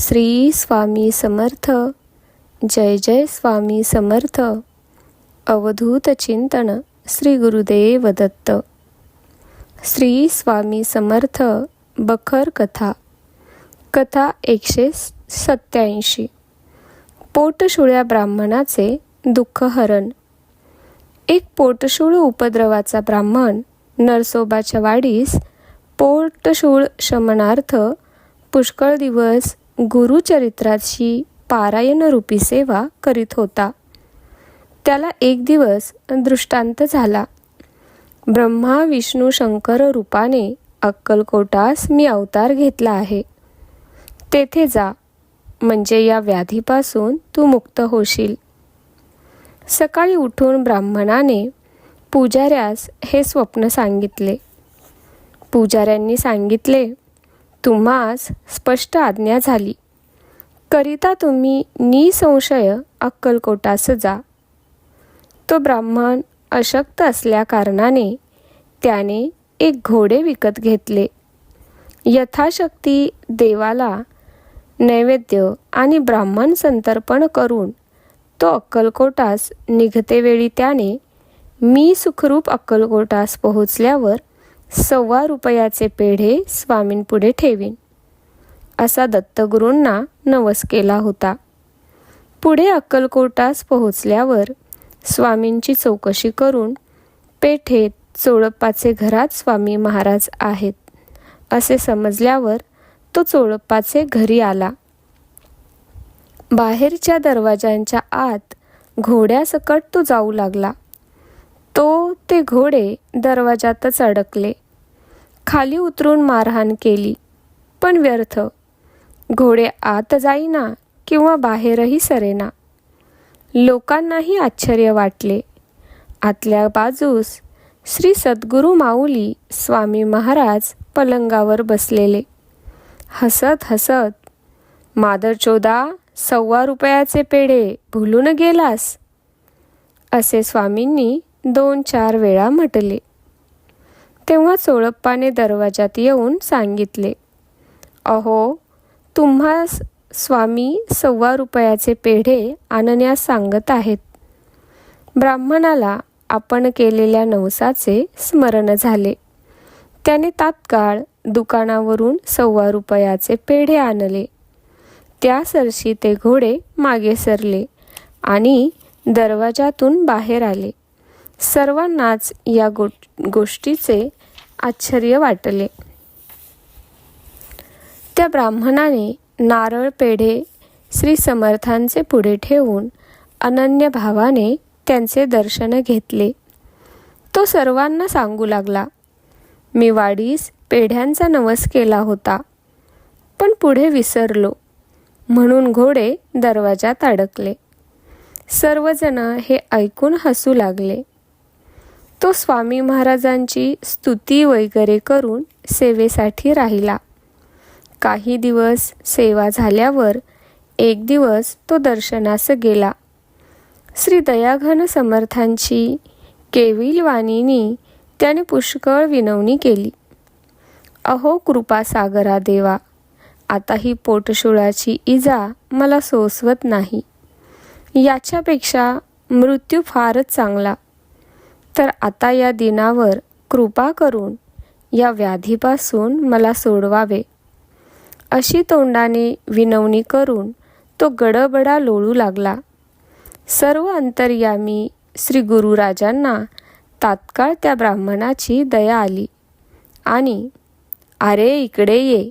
श्री स्वामी समर्थ. जय जय स्वामी समर्थ. अवधूत चिंतन श्री गुरुदेव दत्त. श्री स्वामी समर्थ बखर कथा. कथा एकशे सत्याऐंशी पोटशुळ्या ब्राह्मणाचे दुःखहरण. एक पोटशूळ उपद्रवाचा ब्राह्मण नरसोबाच्या वाडीस पोटशूळ शमनार्थ पुष्कळ दिवस गुरुचरित्राची पारायणरूपी सेवा करीत होता. त्याला एक दिवस दृष्टांत झाला. ब्रह्मा विष्णू शंकर रूपाने अक्कलकोटास मी अवतार घेतला आहे. तेथे जा म्हणजे या व्याधीपासून तू मुक्त होशील. सकाळी उठून ब्राह्मणाने पुजाऱ्यास हे स्वप्न सांगितले. पुजाऱ्यांनी सांगितले तुम्हास स्पष्ट आज्ञा झाली. करिता तुम्ही निसंशय अक्कलकोटास जा. तो ब्राह्मण अशक्त असल्याकारणाने त्याने एक घोडे विकत घेतले. यथाशक्ती देवाला नैवेद्य आणि ब्राह्मण संतर्पण करून तो अक्कलकोटास निघतेवेळी त्याने मी सुखरूप अक्कलकोटास पोहोचल्यावर सव्वा रुपयाचे पेढे स्वामींपुढे ठेवीन. असा दत्तगुरूंना नवस केला होता. पुढे अक्कलकोटास पोहोचल्यावर स्वामींची चौकशी करून पेठेत चोळप्पाचे घरात स्वामी महाराज आहेत असे समजल्यावर तो चोळप्पाचे घरी आला. बाहेरच्या दरवाजांच्या आत घोड्यासकट तो जाऊ लागला. तो ते घोडे दरवाजातच अडकले. खाली उतरून मारहाण केली पण व्यर्थ. घोडे आत जाईना किंवा बाहेरही सरेना. लोकांनाही आश्चर्य वाटले. आतल्या बाजूस श्री सद्गुरू माऊली स्वामी महाराज पलंगावर बसलेले. हसत हसत मादरचोदा सव्वा रुपयाचे पेढे भुलून गेलास? असे स्वामींनी दोन चार वेळा म्हटले. तेव्हा चोळप्पाने दरवाजात येऊन सांगितले अहो तुम्हा स्वामी सव्वा रुपयाचे पेढे आणण्यास सांगत आहेत. ब्राह्मणाला आपण केलेल्या नवसाचे स्मरण झाले. त्याने तात्काळ दुकानावरून सव्वा रुपयाचे पेढे आणले. त्या सरशी ते घोडे मागे सरले आणि दरवाजातून बाहेर आले. सर्वांनाच या गो गोष्टीचे आश्चर्य वाटले. त्या ब्राह्मणाने नारळ पेढे श्री समर्थांचे पुढे ठेवून अनन्य भावाने त्यांचे दर्शन घेतले. तो सर्वांना सांगू लागला मी वाडीस पेढ्यांचा नवस केला होता पण पुढे विसरलो म्हणून घोडे दरवाजात अडकले. सर्वजण हे ऐकून हसू लागले. तो स्वामी महाराजांची स्तुती वगैरे करून सेवेसाठी राहिला. काही दिवस सेवा झाल्यावर एक दिवस तो दर्शनास गेला. श्री दयाघन समर्थांची केविल वाणीनी त्याने पुष्कळ विनवणी केली. अहो कृपासागरा देवा आता ही पोटशुळाची इजा मला सोसवत नाही. याच्यापेक्षा मृत्यू फारच चांगला. तर आता या दिनावर कृपा करून या व्याधीपासून मला सोडवावे. अशी तोंडाने विनवणी करून तो गडबडा लोळू लागला. सर्व अंतर्यामी श्री गुरुराजांना तात्काळ त्या ब्राह्मणाची दया आली आणि अरे इकडे ये.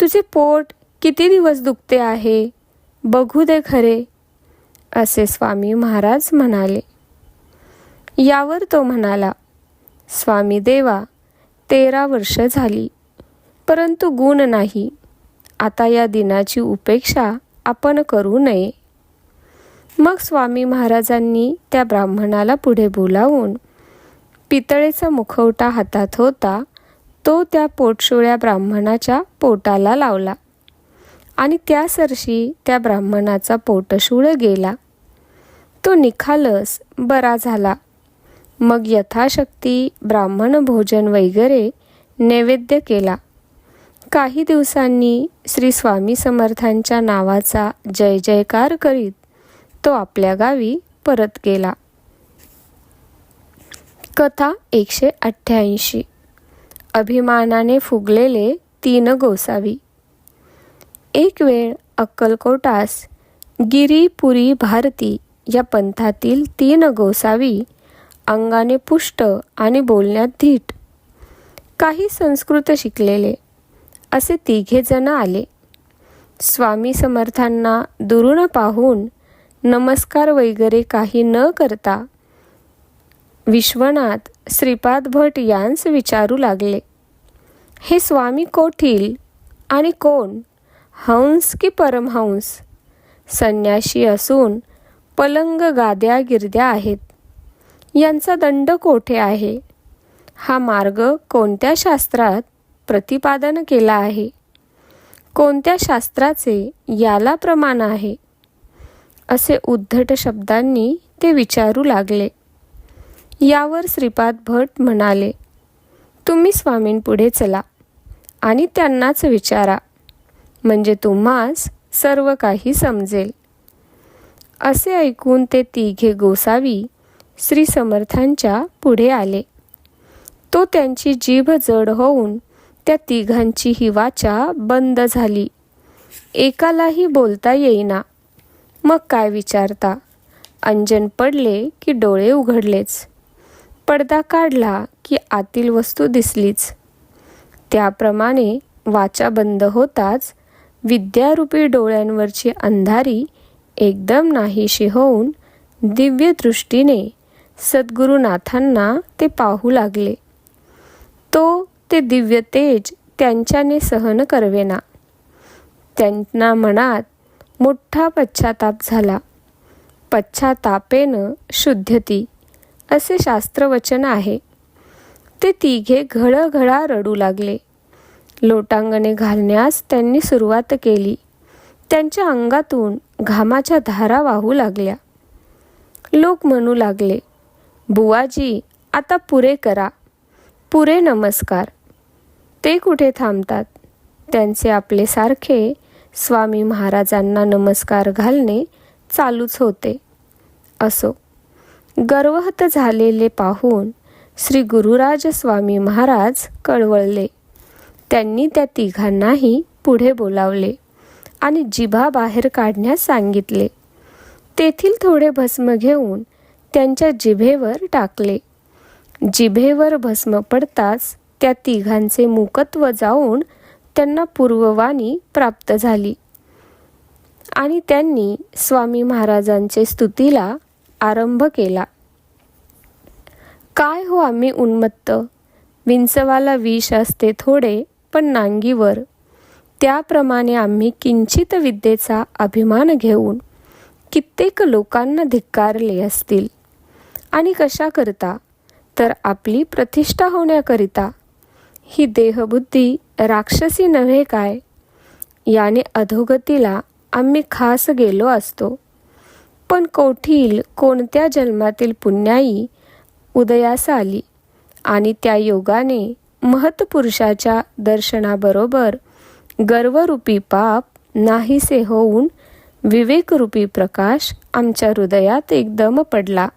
तुझे पोट किती दिवस दुखते आहे? बघू दे खरे. असे स्वामी महाराज म्हणाले. यावर तो म्हणाला स्वामी देवा तेरा वर्ष झाली परंतु गुण नाही. आता या दिनाची उपेक्षा आपण करू नये. मग स्वामी महाराजांनी त्या ब्राह्मणाला पुढे बोलावून पितळेचा मुखवटा हातात होता तो त्या पोटशोळ्या ब्राह्मणाच्या पोटाला लावला आणि त्या सरशी त्या ब्राह्मणाचा पोटशूळ गेला. तो निखालस बरा झाला. मग यथाशक्ती ब्राह्मण भोजन वगैरे नैवेद्य केला. काही दिवसांनी श्री स्वामी समर्थांच्या नावाचा जय जयकार करीत तो आपल्या गावी परत गेला. कथा एकशे अठ्ठ्याऐंशी. अभिमानाने फुगलेले तीन गोसावी. एक वेळ अक्कलकोटास गिरीपुरी भारती या पंथातील तीन गोसावी अंगाने पुष्ट आणि बोलण्यात धीट. काही संस्कृत शिकलेले असे तिघे जण आले. स्वामी समर्थांना दुरून पाहून नमस्कार वगैरे काही न करता विश्वनाथ श्रीपाद भट यांस विचारू लागले. हे स्वामी कोठील आणि कोण? हंस की परमहंस? संन्याशी असून पलंग गाद्या गिरद्या आहेत. यांचा दंड कोठे आहे? हा मार्ग कोणत्या शास्त्रात प्रतिपादन केला आहे? कोणत्या शास्त्राचे याला प्रमाण आहे? असे उद्धट शब्दांनी ते विचारू लागले. यावर श्रीपाद भट म्हणाले तुम्ही स्वामींपुढे चला आणि त्यांनाच विचारा. म्हणजे तुम्हास सर्व काही समजेल. असे ऐकून ते तिघे गोसावी श्री समर्थांच्या पुढे आले. तो त्यांची जीभ जड होऊन त्या तिघांची ही वाचा बंद झाली. एकालाही बोलता येईना. मग काय विचारता? अंजन पडले की डोळे उघडलेच. पडदा काढला की आतील वस्तू दिसलीच. त्याप्रमाणे वाचा बंद होताच विद्यारूपी डोळ्यांवरची अंधारी एकदम नाहीशी होऊन दिव्यदृष्टीने सद्गुरुनाथांना ते पाहू लागले. तो ते दिव्य तेज त्यांच्याने सहन करवेना. त्यांना मनात मोठा पश्चाताप झाला. पश्चातापेन शुद्धती असे शास्त्रवचन आहे. ते तिघे घळघळा रडू लागले. लोटांगणे घालण्यास त्यांनी सुरुवात केली. त्यांच्या अंगातून घामाच्या धारा वाहू लागल्या. लोक म्हणू लागले बुवाजी आता पुरे करा. पुरे नमस्कार. ते कुठे थांबतात? त्यांचे आपले सारखे स्वामी महाराजांना नमस्कार घालणे चालूच होते. असो. गर्वहत झालेले पाहून श्री गुरुराज स्वामी महाराज कळवळले. त्यांनी त्या तिघांनाही पुढे बोलावले आणि जिभा बाहेर काढण्यास सांगितले. तेथील थोडे भस्म घेऊन त्यांच्या जिभेवर टाकले. जिभेवर भस्म पडताच त्या तिघांचे मुकत्व जाऊन त्यांना पूर्ववाणी प्राप्त झाली. आणि त्यांनी स्वामी महाराजांचे स्तुतीला आरंभ केला. काय हो आम्ही उन्मत्त? विंचवाला विष असते थोडे पण नांगीवर. त्याप्रमाणे आम्ही किंचित विद्येचा अभिमान घेऊन कित्येक लोकांना धिक्कारले असतील. आणि कशा करता तर आपली प्रतिष्ठा होण्याकरिता. ही देहबुद्धी राक्षसी नव्हे काय? याने अधोगतीला आम्ही खास गेलो असतो. पण कोठील कोणत्या जन्मातील पुण्याई उदयास आली आणि त्या योगाने महत्पुरुषाच्या दर्शनाबरोबर गर्वरूपी पाप नाहीसे होऊन विवेकरूपी प्रकाश आमच्या हृदयात एकदम पडला.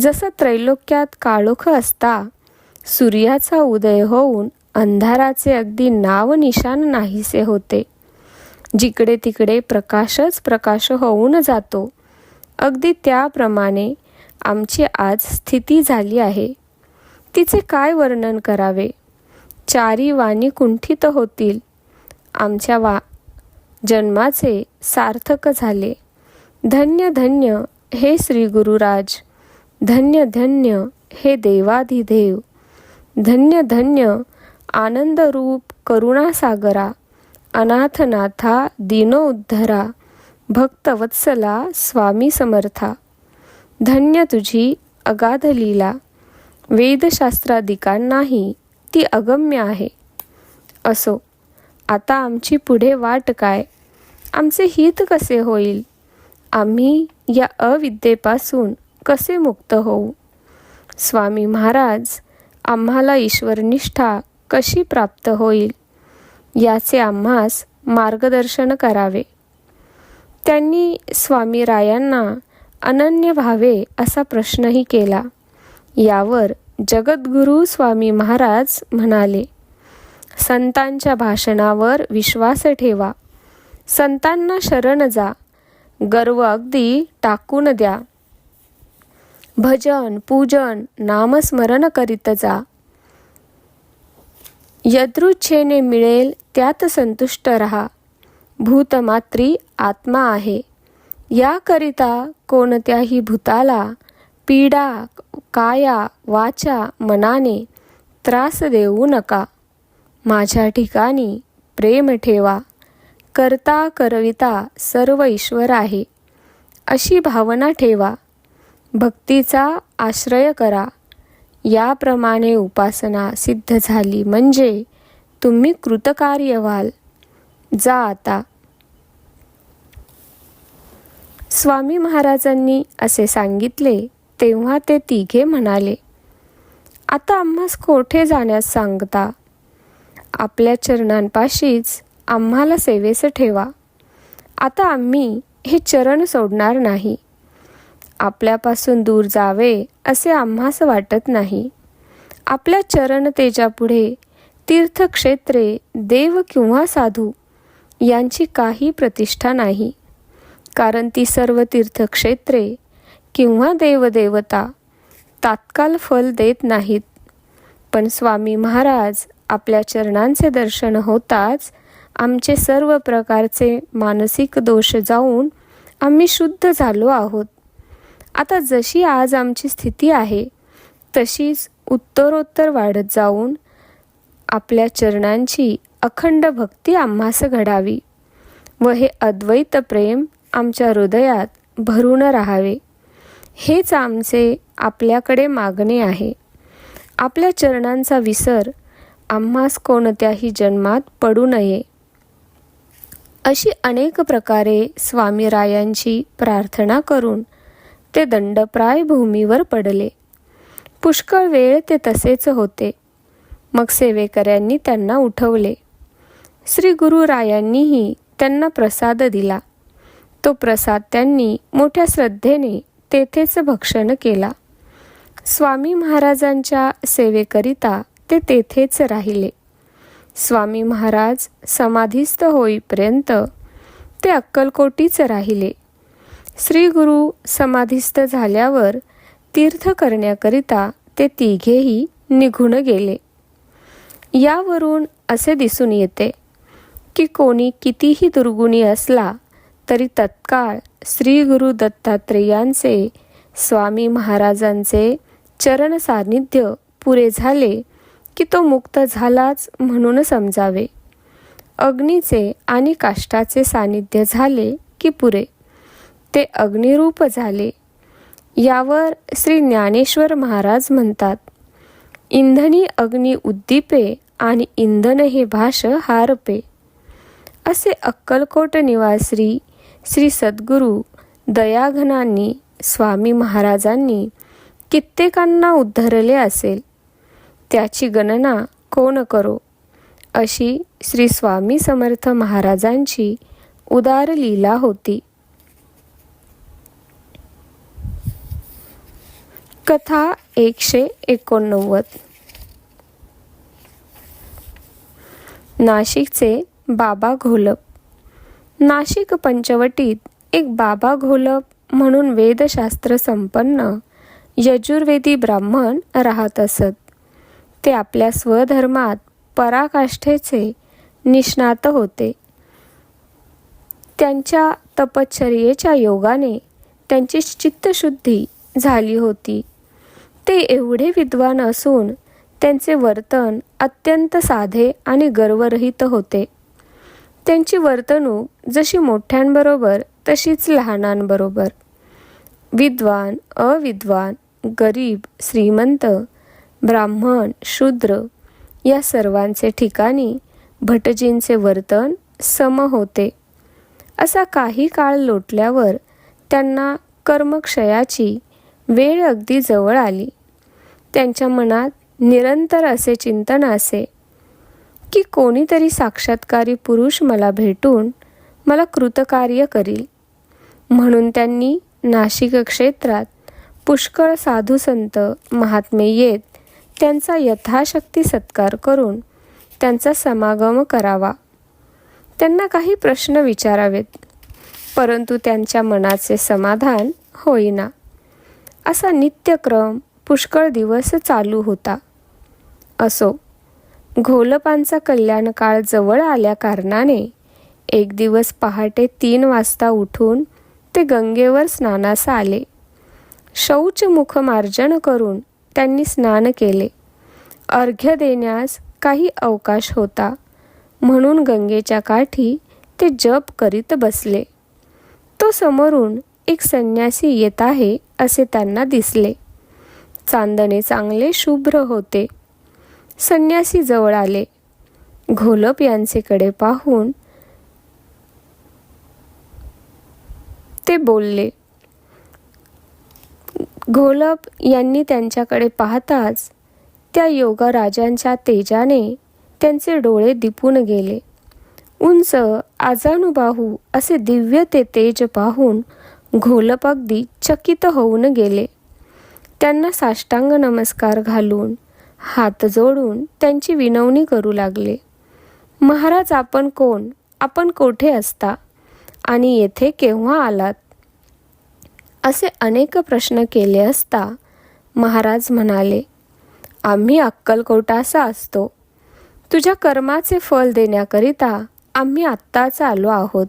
जसं त्रैलोक्यात काळोख असता सूर्याचा उदय होऊन अंधाराचे अगदी नाव निशान नाहीसे होते. जिकडे तिकडे प्रकाशच प्रकाश होऊन जातो. अगदी त्याप्रमाणे आमची आज स्थिती झाली आहे. तिचे काय वर्णन करावे? चारी वाणी कुंठित होतील. आमच्या वा जन्माचे सार्थक झाले. धन्य धन्य हे श्री गुरुराज धन्य धन्य हे देवाधिदेव. धन्य धन्य आनंदरूप करुणासागरा अनाथनाथा दीनोद्धरा भक्तवत्सला स्वामी समर्था. धन्य तुझी अगाध लीला. वेदशास्त्राधिकांनाही ती अगम्य आहे. असो आता आमची पुढे वाट काय? आमचे हित कसे होईल? आम्ही या अविद्येपासून कसे मुक्त होऊ? स्वामी महाराज आम्हाला ईश्वरनिष्ठा कशी प्राप्त होईल? याचे आम्हास मार्गदर्शन करावे. त्यांनी स्वामी रायांना अनन्य व्हावे असा प्रश्नही केला. यावर जगद्गुरू स्वामी महाराज म्हणाले संतांच्या भाषणावर विश्वास ठेवा. संतांना शरण जा. गर्व अगदी टाकून द्या. भजन पूजन नामस्मरण करीत जा. यदृच्छेने मिळेल त्यात संतुष्ट रहा. भूतमात्री आत्मा आहे. याकरिता कोणत्याही भूताला पीडा काया वाचा मनाने त्रास देऊ नका. माझ्या ठिकाणी प्रेम ठेवा. करता करविता सर्व ईश्वर आहे. अशी भावना ठेवा. भक्तीचा आश्रय करा. याप्रमाणे उपासना सिद्ध झाली म्हणजे तुम्ही कृतकार्य व्हाल. जा आता. स्वामी महाराजांनी असे सांगितले तेव्हा ते तिघे म्हणाले आता आम्हास कोठे जाण्यास सांगता? आपल्या चरणांपाशीच आम्हाला सेवेस ठेवा. आता आम्ही हे चरण सोडणार नाही. आपल्यापासून दूर जावे असे आम्हास वाटत नाही. आपल्या चरण तेजापुढे तीर्थक्षेत्रे देव किंवा साधू यांची काही प्रतिष्ठा नाही. कारण ती सर्व तीर्थक्षेत्रे किंवा देवदेवता तात्काळ फल देत नाहीत. पण स्वामी महाराज आपल्या चरणांचे दर्शन होताच आमचे सर्व प्रकारचे मानसिक दोष जाऊन आम्ही शुद्ध झालो आहोत. आता जशी आज आमची स्थिती आहे तशीच उत्तरोत्तर वाढत जाऊन आपल्या चरणांची अखंड भक्ती आम्हास घडावी व हे अद्वैत प्रेम आमच्या हृदयात भरून राहावे. हेच आमचे आपल्याकडे मागणे आहे. आपल्या चरणांचा विसर आम्हास कोणत्याही जन्मात पडू नये. अशी अनेक प्रकारे स्वामी रायांची प्रार्थना करून ते दंडप्राय भूमीवर पडले. पुष्कळ वेळ ते तसेच होते. मग सेवेकऱ्यांनी त्यांना उठवले. श्री गुरु रायांनीही त्यांना प्रसाद दिला. तो प्रसाद त्यांनी मोठ्या श्रद्धेने तेथेच भक्षण केला. स्वामी महाराजांच्या सेवेकरिता ते तेथेच राहिले. स्वामी महाराज समाधीस्थ होईपर्यंत ते अक्कलकोटीच राहिले. श्री गुरु समाधीस्थ झाल्यावर तीर्थ करण्याकरिता ते तिघेही निघून गेले. यावरून असे दिसून येते की कोणी कितीही दुर्गुणी असला तरी तत्काळ श्री गुरु दत्तात्रेयांचे स्वामी महाराजांचे चरण सान्निध्य पुरे झाले की तो मुक्त झालाच म्हणून समजावे. अग्नीचे आणि काष्टाचे सान्निध्य झाले की पुरे. ते अग्निरूप झाले. यावर श्री ज्ञानेश्वर महाराज म्हणतात इंधनी अग्नी उद्दीपे आणि इंधन हे भाष हारपे. असे अक्कलकोट निवासरी श्री सद्गुरू दयाघनांनी स्वामी महाराजांनी कित्येकांना उद्धरले असेल. त्याची गणना कोण करो? अशी श्री स्वामी समर्थ महाराजांची उदार लीला होती. कथा एकशे एकोणनव्वद. नाशिकचे बाबा घोलप. नाशिक पंचवटीत एक बाबा घोलप म्हणून वेदशास्त्र संपन्न यजुर्वेदी ब्राह्मण राहत असत. ते आपल्या स्वधर्मात पराकाष्ठेचे निष्णात होते. त्यांच्या तपश्चर्येच्या योगाने त्यांची चित्तशुद्धी झाली होती. ते एवढे विद्वान असून त्यांचे वर्तन अत्यंत साधे आणि गर्वरहित होते. त्यांची वर्तणूक जशी मोठ्यांबरोबर तशीच लहानांबरोबर. विद्वान अविद्वान गरीब श्रीमंत ब्राह्मण शूद्र या सर्वांचे ठिकाणी भटजींचे वर्तन सम होते. असा काही काळ लोटल्यावर त्यांना कर्मक्षयाची वेळ अगदी जवळ आली. त्यांच्या मनात निरंतर असे चिंतन असे की कोणीतरी साक्षात्कारी पुरुष मला भेटून मला कृतकार्य करील. म्हणून त्यांनी नाशिक क्षेत्रात पुष्कळ साधू संत महात्मे येत त्यांचा यथाशक्ती सत्कार करून त्यांचा समागम करावा. त्यांना काही प्रश्न विचारावेत परंतु त्यांच्या मनाचे समाधान होईना. असा नित्यक्रम पुष्कळ दिवस चालू होता. असो घोलपांचा कल्याणकाळ जवळ आल्या कारणाने एक दिवस पहाटे तीन वाजता उठून ते गंगेवर स्नानास आले. शौचमुखमार्जन करून त्यांनी स्नान केले. अर्घ्य देण्यास काही अवकाश होता म्हणून गंगेच्या काठी ते जप करीत बसले. तो समोरून एक संन्यासी येत आहे असे त्यांना दिसले. चांदणे चांगले शुभ्र होते. संन्यासी जवळ आले. घोलप यांचेकडे पाहून ते बोलले घोलप यांनी त्यांच्याकडे पाहताच त्या योगराजांच्या तेजाने त्यांचे डोळे दिपून गेले. उंच आजानुबाहू असे दिव्य ते तेज पाहून घोलप अगदी चकित होऊन गेले. त्यांना साष्टांग नमस्कार घालून हात जोडून त्यांची विनवणी करू लागले. महाराज आपण कोण? आपण कोठे असता? आणि येथे केव्हा आलात? असे अनेक प्रश्न केले असता महाराज म्हणाले आम्ही अक्कलकोटासा असतो. तुझ्या कर्माचे फल देण्याकरिता आम्ही आत्ताच आलो आहोत.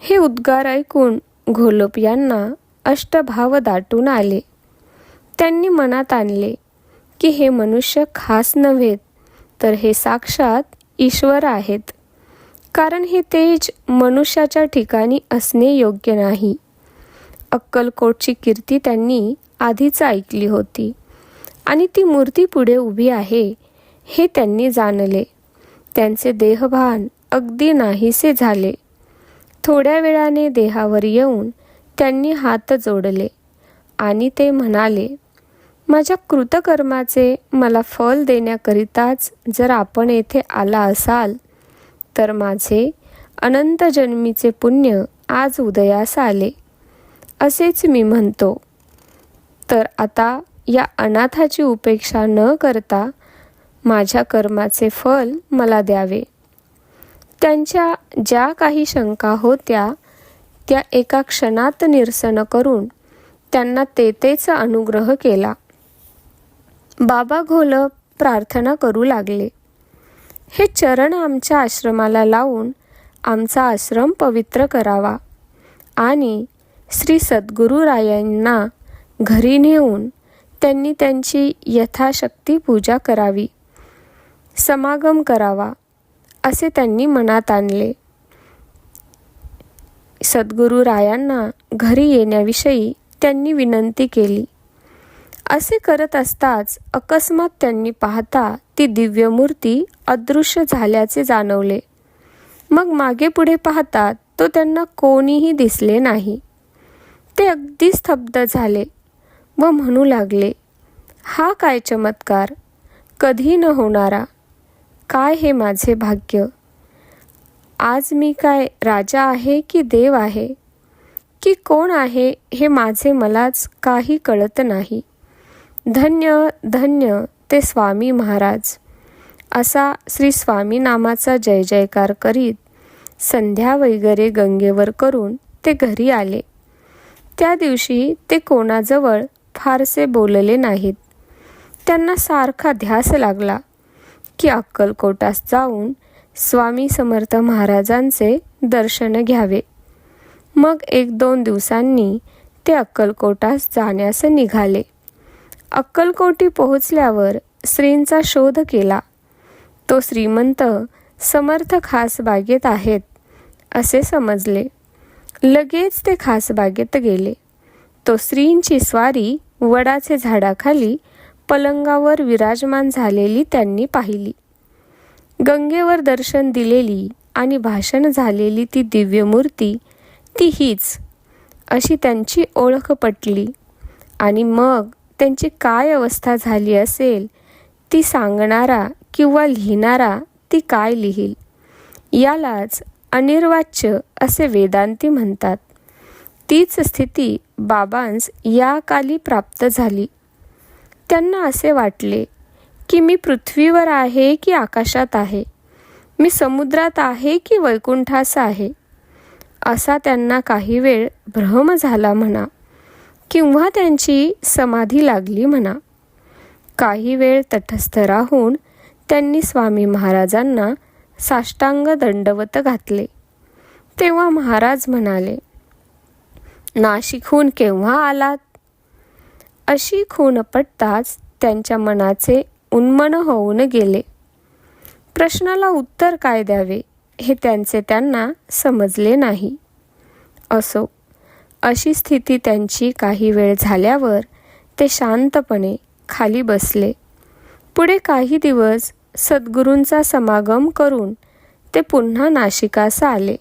हे उद्गार ऐकून घोलप यांना अष्टभाव दाटून आले. त्यांनी मनात आणले की हे मनुष्य खास नव्हेत तर हे साक्षात ईश्वर आहेत. कारण हे तेज मनुष्याच्या ठिकाणी असणे योग्य नाही. अक्कलकोटची कीर्ती त्यांनी आधीच ऐकली होती आणि ती मूर्ती पुढे उभी आहे हे त्यांनी जाणले. त्यांचे देहभान अगदी नाहीसे झाले. थोड्या वेळाने देहावर येऊन त्यांनी हात जोडले आणि ते म्हणाले माझ्या कृतकर्माचे मला फल देण्याकरिताच जर आपण येथे आला असाल तर माझे अनंत जन्मीचे पुण्य आज उदयास आले. असेच मी म्हणतो. तर आता या अनाथाची उपेक्षा न करता माझ्या कर्माचे फल मला द्यावे. त्यांच्या ज्या काही शंका होत्या त्या एका क्षणात निरसन करून त्यांना तेतेचा अनुग्रह केला. बाबा घोल प्रार्थना करू लागले. हे चरण आमच्या आश्रमाला लावून आमचा आश्रम पवित्र करावा आणि श्री सद्गुरुरायांना घरी नेऊन त्यांनी त्यांची यथाशक्ती पूजा करावी. समागम करावा. असे त्यांनी मनात आणले. सद्गुरू रायांना घरी येण्याविषयी त्यांनी विनंती केली. असे करत असताच अकस्मात त्यांनी पाहता ती दिव्य मूर्ती अदृश्य झाल्याचे जाणवले. मग मागे पुढे पाहतात तो त्यांना कोणीही दिसले नाही. ते अगदी स्तब्ध झाले व म्हणू लागले हा काय चमत्कार! कधी न होणारा काय हे माझे भाग्य? आज मी काय राजा आहे की देव आहे? की कोण आहे हे माझे मलाच काही कळत नाही. धन्य धन्य ते स्वामी महाराज. असा श्री स्वामी नामाचा जय जयकार करीत संध्या वगैरे गंगेवर करून ते घरी आले. त्या दिवशी ते कोणाजवळ फारसे बोलले नाहीत. त्यांना सारखा ध्यास लागला. की अक्कलकोटास जाऊन स्वामी समर्थ महाराजांचे दर्शन घ्यावे. मग एक दोन दिवसांनी ते अक्कलकोटास जाण्यास निघाले. अक्कलकोटी पोहोचल्यावर श्रींचा शोध केला. तो श्रीमंत समर्थ खास बागेत आहेत असे समजले. लगेच ते खास बागेत गेले. तो श्रींची स्वारी वडाचे झाडाखाली पलंगावर विराजमान झालेली त्यांनी पाहिली. गंगेवर दर्शन दिलेली आणि भाषण झालेली ती दिव्य मूर्ती ती हीच अशी त्यांची ओळख पटली. आणि मग त्यांची काय अवस्था झाली असेल ती सांगणारा किंवा लिहिणारा ती काय लिहील? यालाच अनिर्वाच्य असे वेदांती म्हणतात. तीच स्थिती बाबांस या काली प्राप्त झाली. त्यांना असे वाटले की मी पृथ्वीवर आहे की आकाशात आहे? मी समुद्रात आहे की वैकुंठास आहे? असा त्यांना काही वेळ भ्रम झाला म्हणा किंवा त्यांची समाधी लागली म्हणा. काही वेळ तटस्थ राहून त्यांनी स्वामी महाराजांना साष्टांग दंडवत घातले. तेव्हा महाराज म्हणाले नाशिकहून केव्हा आलात? अशी खून पटताच त्यांच्या मनाचे उन्मन होऊन गेले. प्रश्नाला उत्तर काय द्यावे हे त्यांचे त्यांना समजले नाही. असो अशी स्थिती त्यांची काही वेळ झाल्यावर ते शांतपणे खाली बसले. पुढे काही दिवस सद्गुरूंचा समागम करून ते पुन्हा नाशिकास आले.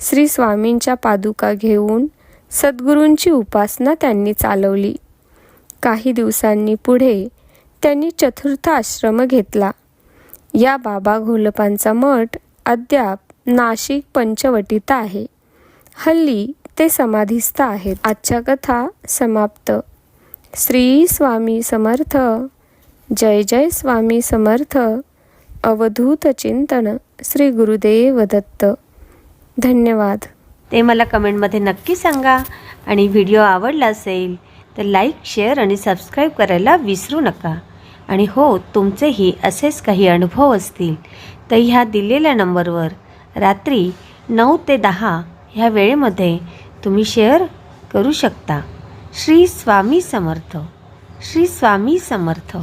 श्री स्वामींच्या पादुका घेऊन सद्गुरूंची उपासना त्यांनी चालवली. काही दिवसांनी पुढे त्यांनी चतुर्थ आश्रम घेतला. या बाबा घोलपांचा मठ अद्याप नाशिक पंचवटीत आहे. हल्ली ते समाधीस्थ आहेत. आजच्या कथा समाप्त. श्री स्वामी समर्थ. जय जय स्वामी समर्थ. अवधूत चिंतन श्री गुरुदेव दत्त. धन्यवाद. ते मला कमेंटमध्ये नक्की सांगा आणि व्हिडिओ आवडला असेल तर लाईक शेअर आणि सबस्क्राईब करायला विसरू नका. आणि हो तुमचेही असेच काही अनुभव असतील तर ह्या दिलेल्या नंबरवर रात्री नऊ ते दहा ह्या वेळेमध्ये तुम्ही शेअर करू शकता. श्री स्वामी समर्थ. श्री स्वामी समर्थ.